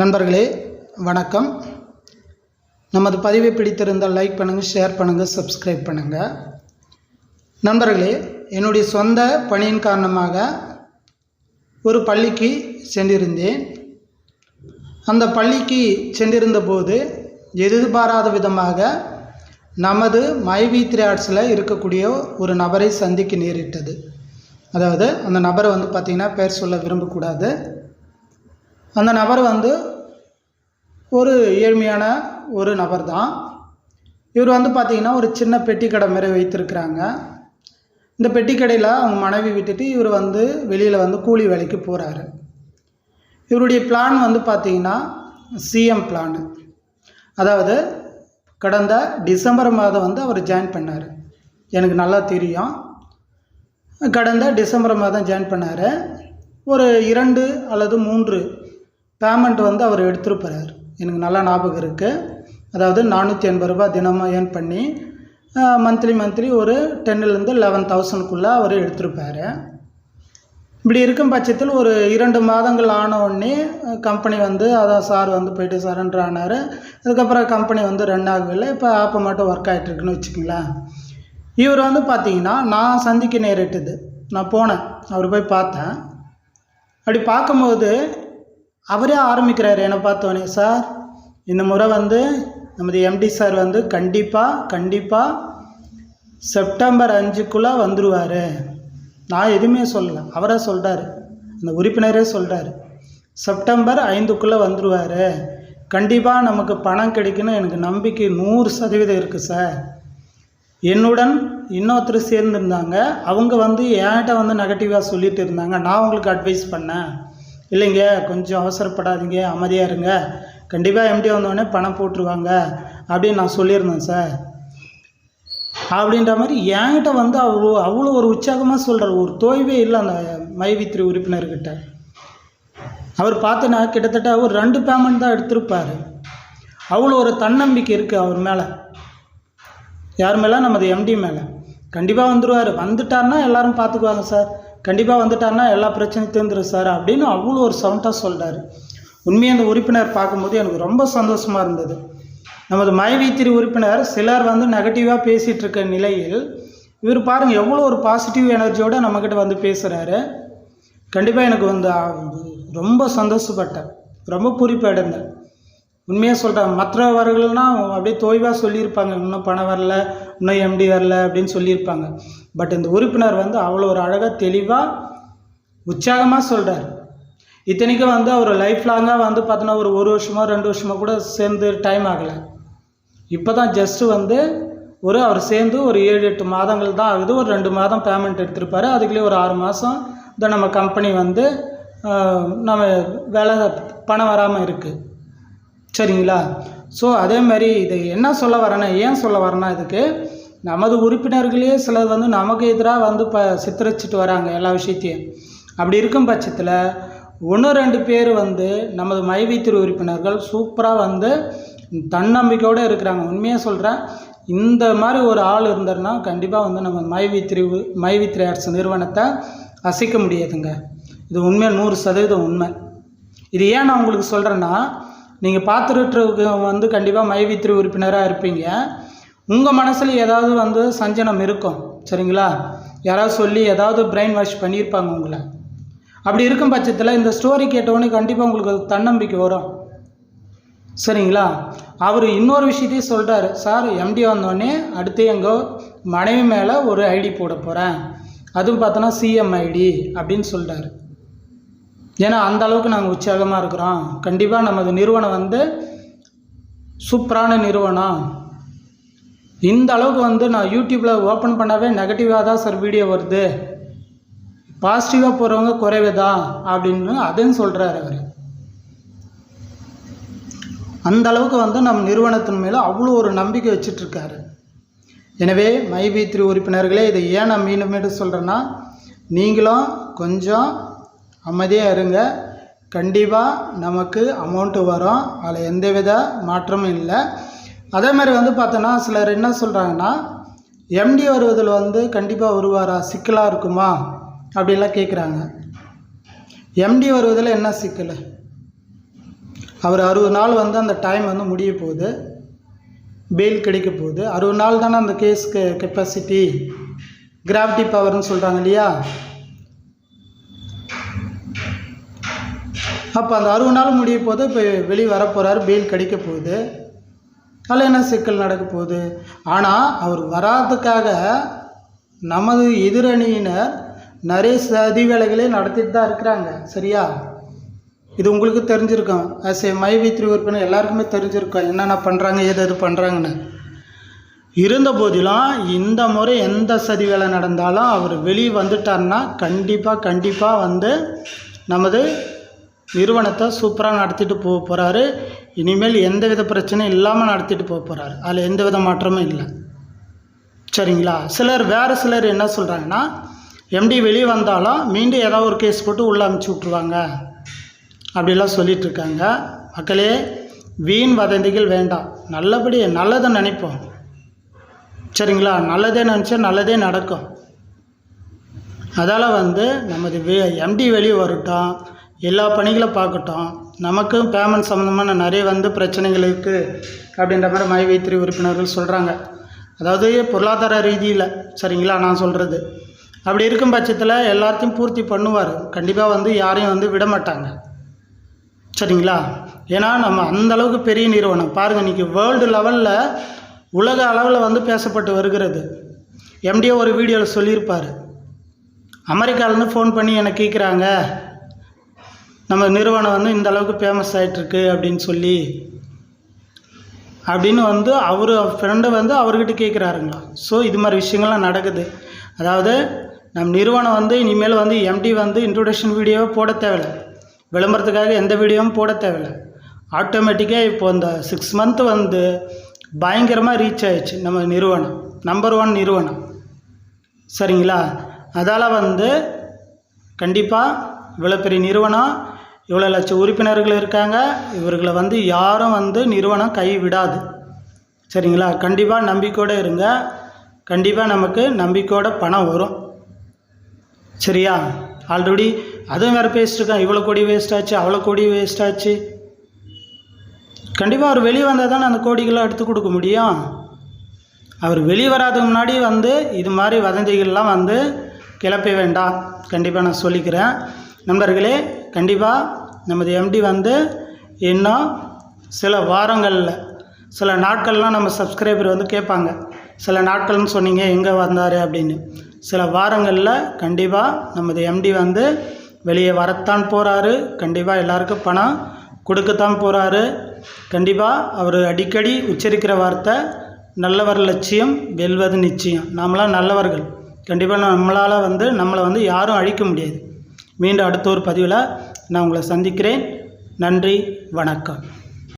நண்பர்களே வணக்கம். நமது பதிவை பிடித்திருந்தால் லைக் பண்ணுங்கள் ஷேர் பண்ணுங்கள் சப்ஸ்கிரைப் பண்ணுங்கள் நண்பர்களே என்னுடைய சொந்த பணியின் காரணமாக ஒரு பள்ளிக்கு சென்றிருந்தேன். அந்த பள்ளிக்கு சென்றிருந்த போது எதிர்பாராத விதமாக நமது மைவி த்ரீ ஆர்ட்ஸில் இருக்கக்கூடிய ஒரு நபரை சந்திக்க நேரிட்டது. அதாவது அந்த நபரை வந்து பார்த்திங்கன்னா பேர் சொல்ல விரும்பக்கூடாது. அந்த நபர் வந்து ஒரு ஏழ்மையான ஒரு நபர் தான் இவர் வந்து பார்த்திங்கன்னா ஒரு சின்ன பெட்டி கடை மாதிரி வைத்திருக்கிறாங்க. இந்த பெட்டி கடையில் அவங்க மனைவி விட்டுட்டு இவர் வந்து வெளியில் வந்து கூலி வேலைக்கு போகிறாரு இவருடைய பிளான் வந்து பார்த்திங்கன்னா சிஎம் பிளான் அதாவது கடந்த டிசம்பர் மாதம் வந்து அவர் ஜாயின் பண்ணார். எனக்கு நல்லா தெரியும். கடந்த டிசம்பர் மாதம் ஜாயின் பண்ணார். ஒரு இரண்டு அல்லது மூன்று பேமெண்ட் வந்து அவர் எடுத்துருப்பார் எனக்கு நல்லா ஞாபகம் இருக்குது அதாவது நானூற்றி எண்பது ரூபா தினமும் ஏர்ன் பண்ணி மந்த்லி மந்த்லி ஒரு டென்னிலேருந்து லெவன் தௌசண்ட்குள்ளே அவர் எடுத்திருப்பார் இப்படி இருக்கும் பட்சத்தில் ஒரு இரண்டு மாதங்கள் ஆன உடனே கம்பெனி வந்து அதான் சார் வந்து போயிட்டு சரண்டர் ஆனார். அதுக்கப்புறம் கம்பெனி வந்து ரன் ஆகவில்லை. இப்போ ஆப்பை மட்டும் ஒர்க் ஆகிட்டுருக்குன்னு வச்சுக்கங்களேன். இவர் வந்து பார்த்தீங்கன்னா நான் சந்திக்க நேரிட்டது. நான் போனேன். அவர் போய் பார்த்தேன். அப்படி பார்க்கும்போது அவரே ஆரம்பிக்கிறார். என்னை பார்த்தோன்னே சார் இந்த முறை வந்து நமது எம்டி சார் வந்து கண்டிப்பாக கண்டிப்பாக செப்டம்பர் அஞ்சுக்குள்ளே வந்துடுவார் நான் எதுவுமே சொல்லலை. அவரே சொல்கிறாரு அந்த உறுப்பினரே சொல்கிறாரு செப்டம்பர் ஐந்துக்குள்ளே வந்துடுவார் கண்டிப்பாக நமக்கு பணம் கிடைக்குன்னு எனக்கு நம்பிக்கை நூறு சதவீதம் இருக்குது சார். என்னுடன் இன்னொருத்தர் சேர்ந்துருந்தாங்க. அவங்க வந்து என்கிட்ட வந்து நெகட்டிவாக சொல்லிட்டு இருந்தாங்க. நான் உங்களுக்கு அட்வைஸ் பண்ணேன். இல்லைங்க கொஞ்சம் அவசரப்படாதீங்க அமைதியாக இருங்க. கண்டிப்பாக எம்டி வந்தோடனே பணம் போட்டுருவாங்க அப்படின்னு நான் சொல்லியிருந்தேன் சார். அப்படின்ற மாதிரி என்கிட்ட வந்து அவ்வளோ அவ்வளோ ஒரு உற்சாகமாக சொல்கிறார் ஒரு தோய்வே இல்லை அந்த மைவித்திரி உறுப்பினர்கிட்ட. அவர் பார்த்தனா கிட்டத்தட்ட ஒரு ரெண்டு பேமெண்ட் தான் எடுத்திருப்பார். அவ்வளோ ஒரு தன்னம்பிக்கை இருக்குது அவர் மேலே. யார் மேலே? நமது எம்டி மேலே. கண்டிப்பாக வந்துடுவார் வந்துட்டார்னா எல்லோரும் பார்த்துக்குவாங்க சார். கண்டிப்பாக வந்துட்டார்னா எல்லா பிரச்சனையும் தீர்ந்துடும் சார் அப்படின்னு அவ்வளோ ஒரு சவுண்டாக சொல்கிறாரு உண்மையாக அந்த உறுப்பினர் பார்க்கும்போது எனக்கு ரொம்ப சந்தோஷமாக இருந்தது. நமது மைவித்திரி உறுப்பினர் சிலர் வந்து நெகட்டிவாக பேசிகிட்டு இருக்க நிலையில் இவர் பாருங்கள் எவ்வளோ ஒரு பாசிட்டிவ் எனர்ஜியோடு நம்மக்கிட்ட வந்து பேசுகிறாரு கண்டிப்பாக எனக்கு வந்து ரொம்ப சந்தோஷப்பட்டேன். ரொம்ப குறிப்படைந்தேன் உண்மையாக சொல்கிறாங்க மற்றவர்கள்னால் அப்படியே தோய்வாக சொல்லியிருப்பாங்க. இன்னும் பணம் வரல இன்னும் எம்டி வரல அப்படின்னு சொல்லியிருப்பாங்க. பட் இந்த உறுப்பினர் வந்து அவ்வளோ ஒரு அழகாக தெளிவாக உற்சாகமாக சொல்கிறார் இத்தனைக்கும் வந்து அவர் லைஃப் லாங்காக வந்து பார்த்தோன்னா ஒரு ஒரு வருஷமோ ரெண்டு வருஷமோ கூட சேர்ந்து டைம் ஆகலை. இப்போ தான் ஜஸ்ட்டு வந்து ஒரு அவர் சேர்ந்து ஒரு ஏழு எட்டு மாதங்கள் தான் ஆகுது. ஒரு ரெண்டு மாதம் பேமெண்ட் எடுத்திருப்பாரு. அதுக்குள்ளே ஒரு ஆறு மாதம் இந்த நம்ம கம்பெனி வந்து நம்ம வேலை பணம் வராமல் இருக்குது சரிங்களா? ஸோ அதே மாதிரி இது என்ன சொல்ல வரேன்னா ஏன் சொல்ல வரேன்னா இதுக்கு நமது உறுப்பினர்களே சிலர் வந்து நமக்கு எதிராக வந்து இப்போ சித்தரிச்சிட்டு வராங்க எல்லா விஷயத்தையும். அப்படி இருக்கும் பட்சத்தில் ஒன்று ரெண்டு பேர் வந்து நமது மைவைத்திரு உறுப்பினர்கள் சூப்பராக வந்து தன்னம்பிக்கையோடு இருக்கிறாங்க. உண்மையாக சொல்கிறேன் இந்த மாதிரி ஒரு ஆள் இருந்தார்னா கண்டிப்பாக வந்து நம்ம மைவித்திரி மைவித்திரி ஆர்ட்ஸ் நிறுவனத்தை அசைக்க முடியாதுங்க. இது உண்மையாக நூறு சதவீதம் உண்மை. இது ஏன் நான் உங்களுக்கு சொல்கிறேன்னா நீங்கள் பார்த்துட்டு வந்து கண்டிப்பாக மைவித்திரி உறுப்பினராக இருப்பீங்க. உங்கள் மனசில் ஏதாவது வந்து சஞ்சனம் இருக்கும் சரிங்களா? யாராவது சொல்லி ஏதாவது பிரெயின் வாஷ் பண்ணியிருப்பாங்க உங்களை. அப்படி இருக்கும் பட்சத்தில் இந்த ஸ்டோரி கேட்டவொடனே கண்டிப்பாக உங்களுக்கு தன்னம்பிக்கை வரும். சரிங்களா? அவர் இன்னொரு விஷயத்தையும் சொல்கிறாரு சார் எம்டி வந்தோடனே அடுத்து எங்கள் மனைவி மேலே ஒரு ஐடி போட போகிறேன் அதுவும் பார்த்தோன்னா சிஎம் ஐடி அப்படின்னு சொல்கிறாரு ஏன்னா அந்த அளவுக்கு நாங்கள் உற்சாகமாக இருக்கிறோம். கண்டிப்பாக நமது நிறுவனம் வந்து சூப்பரான நிறுவனம். இந்த அளவுக்கு வந்து நான் யூடியூப்பில் ஓப்பன் பண்ணாவே நெகட்டிவாக தான் சார் வீடியோ வருது. பாசிட்டிவாக போகிறவங்க குறைவே தான் அப்படின்னு அதையும் சொல்கிறாரு அவர். அந்த அளவுக்கு வந்து நம் நிறுவனத்தின் மேலே அவ்வளோ ஒரு நம்பிக்கை வச்சிட்ருக்காரு. எனவே மைபி திரு உறுப்பினர்களே இதை ஏன் நான் மீண்டும் மீண்டும் சொல்கிறேன்னா நீங்களும் கொஞ்சம் அமைதியாக இருங்க. கண்டிப்பாக நமக்கு அமௌண்ட்டு வரும். அதில் எந்தவித மாற்றமும் இல்லை. அதே மாதிரி வந்து பார்த்தோன்னா சிலர் என்ன சொல்கிறாங்கன்னா எம்டி வருவதில் வந்து கண்டிப்பாக வருவாரா சிக்கலாக இருக்குமா? அப்படின்லாம் கேட்குறாங்க எம்டி வருவதில் என்ன சிக்கல்? அவர் அறுபது நாள் வந்து அந்த டைம் வந்து முடிய போகுது. பெயில் கிடைக்க போகுது. அறுபது நாள் தானே அந்த கேஸ்க்கு கெப்பாசிட்டி கிராவிட்டி பவர்னு சொல்கிறாங்க இல்லையா? அப்போ அந்த அறுபது நாள் முடிய போது இப்போ வெளியே வரப்போகிறார் பெயில் கிடைக்க போகுது. அதில் என்ன சிக்கல் நடக்க போகுது? ஆனால் அவர் வராதுக்காக நமது எதிரணியினர் நிறைய சதி வேலைகளே நடத்திட்டு தான் இருக்கிறாங்க. சரியா? இது உங்களுக்கு தெரிஞ்சிருக்கும். ஆஸ் ஏ மை வித்ரி உறுப்பினர் எல்லாருக்குமே தெரிஞ்சிருக்கும். என்னென்ன பண்ணுறாங்க ஏது எது பண்ணுறாங்கன்னு இருந்த போதிலும் இந்த முறை எந்த சதி வேலை நடந்தாலும் அவர் வெளியே வந்துட்டார்னா கண்டிப்பாக கண்டிப்பாக வந்து நமது நிறுவனத்தை சூப்பராக நடத்திட்டு போக போகிறாரு இனிமேல் எந்த வித பிரச்சனையும் இல்லாமல் நடத்திட்டு போக போகிறாரு அதில் எந்த வித மாற்றமும் இல்லை. சரிங்களா? சிலர் வேறு சிலர் என்ன சொல்கிறாங்கன்னா எம்டி வெளியே வந்தாலும் மீண்டும் ஏதாவது ஒரு கேஸ் போட்டு உள்ளே அமுச்சு விட்ருவாங்க அப்படிலாம் சொல்லிட்டு இருக்காங்க. மக்களே வீண் வதந்திகள் வேண்டாம். நல்லபடி நல்லதை நினைப்போம். சரிங்களா? நல்லதே நினச்சா நல்லதே நடக்கும். அதால் வந்து நமது வெ எம்டி வெளியே வரட்டும். எல்லா பணிகளை பார்க்கட்டும். நமக்கும் பேமெண்ட் சம்மந்தமான நிறைய வந்து பிரச்சனைகள் இருக்குது அப்படின்ற மாதிரி மை வைத்திரி உறுப்பினர்கள் சொல்கிறாங்க அதாவது பொருளாதார ரீதியில் சரிங்களா நான் சொல்கிறது அப்படி இருக்கும் பட்சத்தில் எல்லாத்தையும் பூர்த்தி பண்ணுவார். கண்டிப்பாக வந்து யாரையும் வந்து விட மாட்டாங்க. சரிங்களா? ஏன்னா நம்ம அந்த அளவுக்கு பெரிய நிறுவனம். பாருங்கள் இன்றைக்கி வேர்ல்டு லெவலில் உலக அளவில் வந்து பேசப்பட்டு வருகிறது. எம்டிஓ ஒரு வீடியோவில் சொல்லியிருப்பார். அமெரிக்காவிலேருந்து ஃபோன் பண்ணி என்னை கேட்குறாங்க நம்ம நிறுவனம் வந்து இந்த அளவுக்கு ஃபேமஸ் ஆகிட்டுருக்கு அப்படின்னு சொல்லி அப்படின்னு வந்து அவர் ஃப்ரெண்டு வந்து அவர்கிட்ட கேட்குறாருங்களா ஸோ இது மாதிரி விஷயங்கள்லாம் நடக்குது. அதாவது நம் நிறுவனம் வந்து இனிமேல் வந்து எம்டி வந்து இன்ட்ரொடக்ஷன் வீடியோவை போட தேவையில்ல. விளம்பரத்துக்காக எந்த வீடியோவும் போட தேவையில்ல. ஆட்டோமேட்டிக்காக இப்போ இந்த சிக்ஸ் மந்த் வந்து பயங்கரமாக ரீச் ஆயிடுச்சு நம்ம நிறுவனம். நம்பர் ஒன் நிறுவனம். சரிங்களா? அதால் வந்து கண்டிப்பாக இவ்வளோ பெரிய நிறுவனம் இவ்வளோ லட்சம் உறுப்பினர்கள் இருக்காங்க. இவர்களை வந்து யாரும் வந்து நிறுவனம் கை விடாது சரிங்களா? கண்டிப்பாக நம்பிக்கையோடு இருங்க. கண்டிப்பாக நமக்கு நம்பிக்கையோட பணம் வரும். சரியா? ஆல்ரெடி அதுவும் வேறு பேசிட்டுருக்கேன் இவ்வளோ கோடி வேஸ்ட் ஆச்சு அவ்வளோ கோடி வேஸ்ட் ஆச்சு. கண்டிப்பாக அவர் வெளியே வந்தால் தானே அந்த கோடிகளை எடுத்து கொடுக்க முடியும். அவர் வெளியே வராதுக்கு முன்னாடி வந்து இது மாதிரி வதந்திகள்லாம் வந்து கிளப்ப வேண்டாம். கண்டிப்பாக நான் சொல்லிக்கிறேன். நண்பர்களே கண்டிப்பாக நமது எம்டி வந்து இன்னும் சில வாரங்களில் சில நாட்கள்லாம் நம்ம சப்ஸ்கிரைபர் வந்து கேட்பாங்க. சில நாட்கள்னு சொன்னீங்க எங்கே வந்தார் அப்படின்னு. சில வாரங்களில் கண்டிப்பாக நமது எம்டி வந்து வெளியே வரத்தான் போகிறாரு கண்டிப்பாக எல்லாருக்கும் பணம் கொடுக்கத்தான் போகிறாரு கண்டிப்பாக அவர் அடிக்கடி உச்சரிக்கிற வார்த்தை நல்லவர் லட்சியம் வெல்வது நிச்சயம். நாமளாம் நல்லவர்கள். கண்டிப்பாக நம்மளால் வந்து நம்மளை வந்து யாரும் அழிக்க முடியாது. மீண்டும் அடுத்த ஒரு பதிவில் நான் உங்களை சந்திக்கிறேன். நன்றி வணக்கம்.